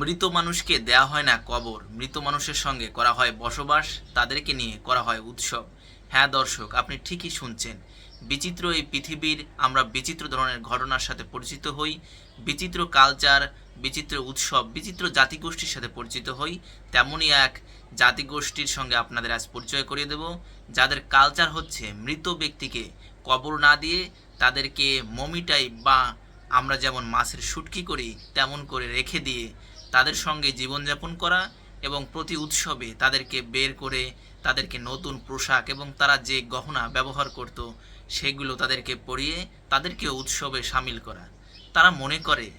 মৃত মানুষকে দেয়া হয় না কবর। মৃত মানুষের সঙ্গে করা হয় বসবাস, তাদেরকে নিয়ে করা হয় উৎসব। হ্যাঁ দর্শক, আপনি ঠিকই শুনছেন। বিচিত্র এই পৃথিবীর আমরা বিচিত্র ধরনের ঘটনার সাথে পরিচিত হই, বিচিত্র কালচার বিচিত্র উৎসব, বিচিত্র জাতিগোষ্ঠীর সাথে পরিচিত হই, তেমনই এক জাতিগোষ্ঠীর সঙ্গে আপনাদের আজ পরিচয় করিয়ে দেব, যাদের কালচার হচ্ছে মৃত ব্যক্তিকে কবর না দিয়ে তাদেরকে মমি টাইপ বা আমরা যেমন মাছের শুটকি করি, তেমন করে রেখে দিয়ে তাদের সঙ্গে জীবনযাপন করা এবং প্রতি উৎসবে তাদেরকে বের করে তাদেরকে নতুন পোশাক এবং তারা যে গহনা ব্যবহার করত, সেগুলো তাদেরকে পরিয়ে তাদেরকে উৎসবে সামিল করা। তারা মনে করে,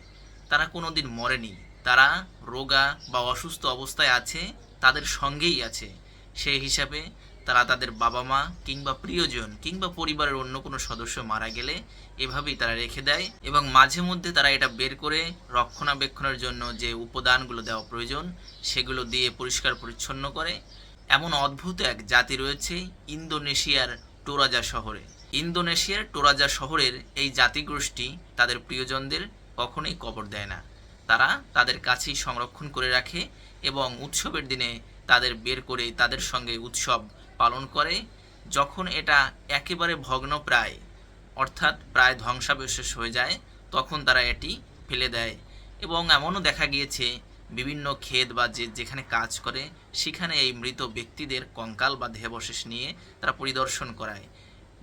তারা কোনো দিন মরেনি। তারা রোগা বা অসুস্থ অবস্থায় আছে, তাদের সঙ্গেই আছে। সেই হিসাবে তারা তাদের বাবা মা কিংবা প্রিয়জন কিংবা পরিবারের অন্য কোনো সদস্য মারা গেলে এভাবেই তারা রেখে দেয় এবং মাঝে মধ্যে তারা এটা বের করে রক্ষণাবেক্ষণের জন্য যে উপাদানগুলো দেওয়া প্রয়োজন, সেগুলো দিয়ে পরিষ্কার পরিচ্ছন্ন করে। এমন অদ্ভুত এক জাতি রয়েছে ইন্দোনেশিয়ার টোরাজা শহরে। ইন্দোনেশিয়ার টোরাজা শহরের এই জাতিগোষ্ঠী তাদের প্রিয়জনদের কখনোই কবর দেয় না। তারা তাদের কাছেই সংরক্ষণ করে রাখে এবং উৎসবের দিনে তাদের বের করে তাদের সঙ্গে উৎসব পালন করে, যখন এটা একেবারে ভগ্ন প্রায় অর্থাৎ প্রায় ধ্বংসাবশেষ হয়ে যায়, তখন তারা এটি ফেলে দেয়। এবং এমনও দেখা গিয়েছে, বিভিন্ন ক্ষেত বা যে যেখানে কাজ করে, সেখানে এই মৃত ব্যক্তিদের কঙ্কাল বা দেহাবশেষ নিয়ে তারা পরিদর্শন করায়।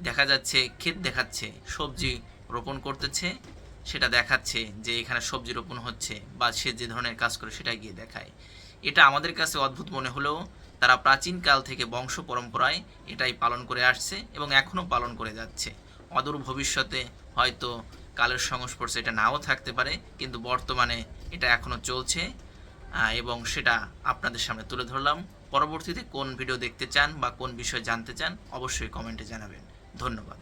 দেখা যাচ্ছে, ক্ষেত দেখাচ্ছে, সবজি রোপণ করতেছে, সেটা দেখাচ্ছে যে এখানে সবজি রোপণ হচ্ছে বা সে যে ধরনের কাজ করে সেটা গিয়ে দেখায়। এটা আমাদের কাছে অদ্ভুত মনে হলেও তারা প্রাচীনকাল থেকে বংশ পরম্পরায় এটাই পালন করে আসছে এবং এখনও পালন করে যাচ্ছে। অদূর ভবিষ্যতে হয়তো কালের সংস্পর্শে এটা নাও থাকতে পারে, কিন্তু বর্তমানে এটা এখনও চলছে এবং সেটা আপনাদের সামনে তুলে ধরলাম। পরবর্তীতে কোন ভিডিও দেখতে চান বা কোন বিষয়ে জানতে চান, অবশ্যই কমেন্টে জানাবেন। ধন্যবাদ।